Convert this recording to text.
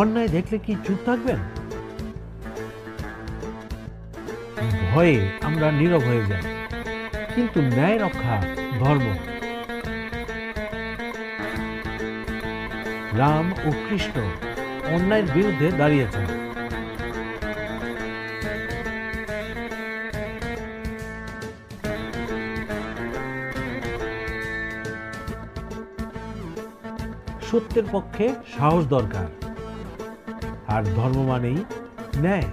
অন্যায় দেখলে কি চুপ থাকবেন? ভয়ে আমরা নীরব হয়ে যাই। কিন্তু ন্যায় রক্ষা ধর্ম। রাম ও কৃষ্ণ অন্যায়ের বিরুদ্ধে দাঁড়িয়েছেন। সত্যের পক্ষে সাহস দরকার। আর ধর্ম মানেই ন্যায়।